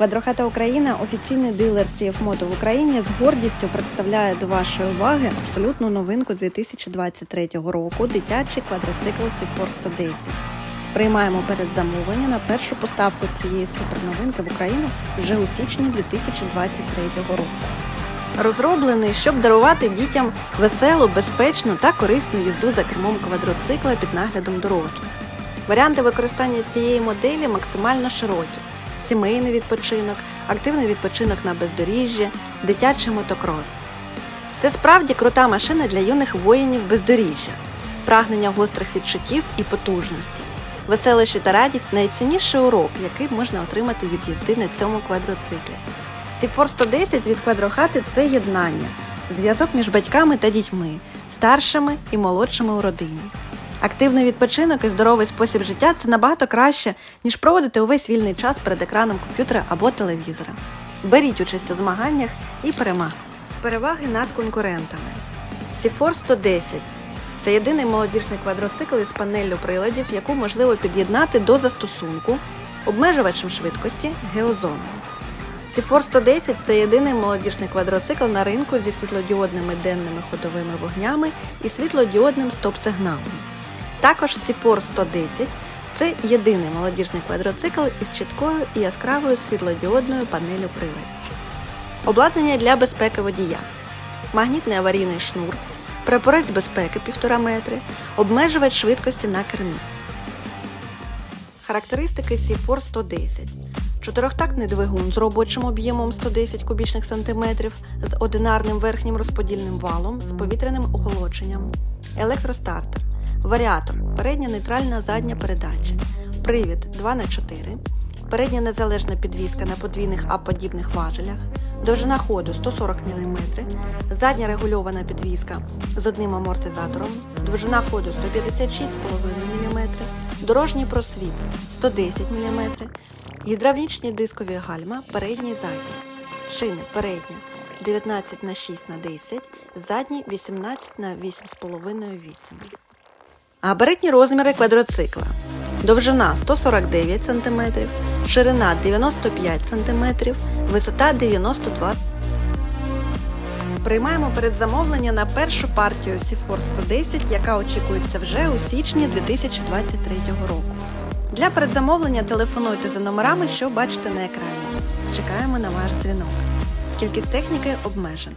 Квадрохата Україна, офіційний дилер CF Moto в Україні, з гордістю представляє до вашої уваги абсолютну новинку 2023 року дитячий квадроцикл C4 110. Приймаємо передзамовлення на першу поставку цієї суперновинки в Україну вже у січні 2023 року. Розроблений, щоб дарувати дітям веселу, безпечну та корисну їзду за кермом квадроцикла під наглядом дорослих. Варіанти використання цієї моделі максимально широкі: сімейний відпочинок, активний відпочинок на бездоріжжі, дитячий мотокрос. Це справді крута машина для юних воїнів бездоріжжя, прагнення гострих відчуттів і потужності. Веселощі та радість найцінніший урок, який можна отримати від їзди на цьому квадроциклі. Сіфор 110 від квадрохати це єднання, зв'язок між батьками та дітьми, старшими і молодшими у родині. Активний відпочинок і здоровий спосіб життя це набагато краще, ніж проводити увесь вільний час перед екраном комп'ютера або телевізора. Беріть участь у змаганнях і перемаг. Переваги над конкурентами. Сіфор 110 це єдиний молодіжний квадроцикл із панеллю приладів, яку можливо під'єднати до застосунку, обмежувачем швидкості, геозоною. Сіфор 110 це єдиний молодіжний квадроцикл на ринку зі світлодіодними денними ходовими вогнями і світлодіодним стоп-сигналом. Також Сіфор 110 це єдиний молодіжний квадроцикл із чіткою і яскравою світлодіодною панелю приладів. Обладнання для безпеки водія. Магнітний аварійний шнур, прапорець безпеки 1,5 метри, обмежувач швидкості на кермі. Характеристики C4 110. Чотирьохтактний двигун з робочим об'ємом 110 кубічних сантиметрів з одинарним верхнім розподільним валом з повітряним охолодженням. Електростартер. Варіатор. Передня нейтральна задня передача. Привід 2х4. Передня незалежна підвізка на подвійних А-подібних важелях. Довжина ходу 140 мм. Задня регульована підвізка з одним амортизатором. Довжина ходу 156,5 мм. Дорожній просвіт 110 мм. Гідравлічні дискові гальма передні і задні. Шини передня 19 на 6 на 10, задні 18 на 8,5 8. Габаритні розміри квадроцикла. Довжина 149 см, ширина 95 см, висота 92 см. Приймаємо передзамовлення на першу партію C4 110, яка очікується вже у січні 2023 року. Для передзамовлення телефонуйте за номерами, що бачите на екрані. Чекаємо на ваш дзвінок. Кількість техніки обмежена.